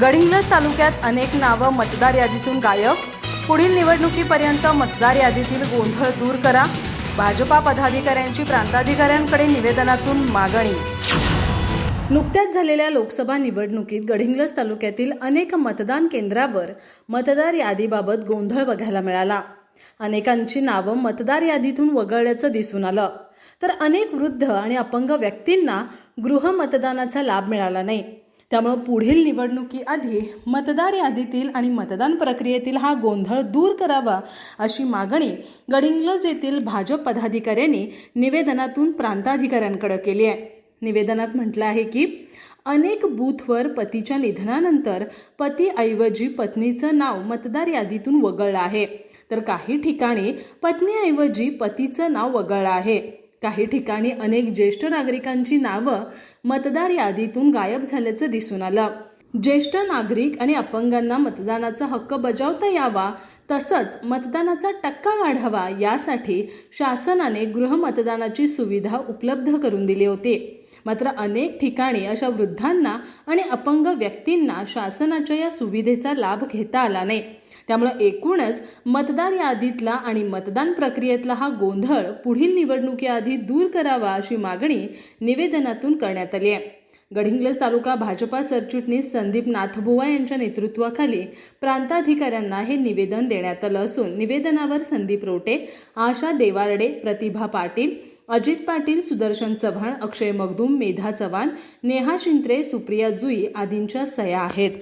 गडहिंग्लज तालुक्यात अनेक नावं मतदार यादीतून गायब. पुढील निवडणुकीपर्यंत मतदार यादीतील गोंधळ दूर करा. भाजपा पदाधिकाऱ्यांची प्रांताधिकाऱ्यांकडे निवेदनातून मागणी. नुकत्याच झालेल्या लोकसभा निवडणुकीत गडहिंग्लज तालुक्यातील अनेक मतदान केंद्रावर मतदार यादीबाबत गोंधळ बघायला मिळाला. अनेकांची नावं मतदार यादीतून वगळल्याचं दिसून आलं. तर अनेक वृद्ध आणि अपंग व्यक्तींना गृहमतदानाचा लाभ मिळाला नाही. त्यामुळं पुढील निवडणुकीआधी मतदार यादीतील आणि मतदान प्रक्रियेतील हा गोंधळ दूर करावा अशी मागणी गडिंग्लज येथील भाजप पदाधिकाऱ्यांनी निवेदनातून प्रांताधिकाऱ्यांकडे केली आहे. निवेदनात म्हटलं आहे की अनेक बूथवर पतीच्या निधनानंतर पतीऐवजी पत्नीचं नाव मतदार यादीतून वगळलं आहे. तर काही ठिकाणी पत्नीऐवजी पतीचं नाव वगळलं आहे. काही ठिकाणी अनेक ज्येष्ठ नागरिकांची नावं मतदार यादीतून गायब झाल्याचं दिसून आलं. ज्येष्ठ नागरिक आणि अपंगांना मतदानाचा हक्क बजावता यावा तसंच मतदानाचा टक्का वाढावा यासाठी शासनाने गृहमतदानाची सुविधा उपलब्ध करून दिली होती. मात्र अनेक ठिकाणी अशा वृद्धांना आणि अपंग व्यक्तींना शासनाच्या या सुविधेचा लाभ घेता आला नाही. त्यामुळे एकूणच मतदार यादीतला आणि मतदान प्रक्रियेतला हा गोंधळ पुढील निवडणुकीआधी दूर करावा अशी मागणी निवेदनातून करण्यात आली आहे. गडहिंग्लज तालुका भाजपा सरचिटणीस संदीप नाथबुवा यांच्या नेतृत्वाखाली प्रांताधिकाऱ्यांना हे निवेदन देण्यात आलं असून निवेदनावर संदीप रोटे आशा देवारडे प्रतिभा पाटील अजित पाटील सुदर्शन चव्हाण अक्षय मगदूम मेधा चव्हाण नेहा शिंत्रे सुप्रिया जुई आदींच्या सह्या आहेत.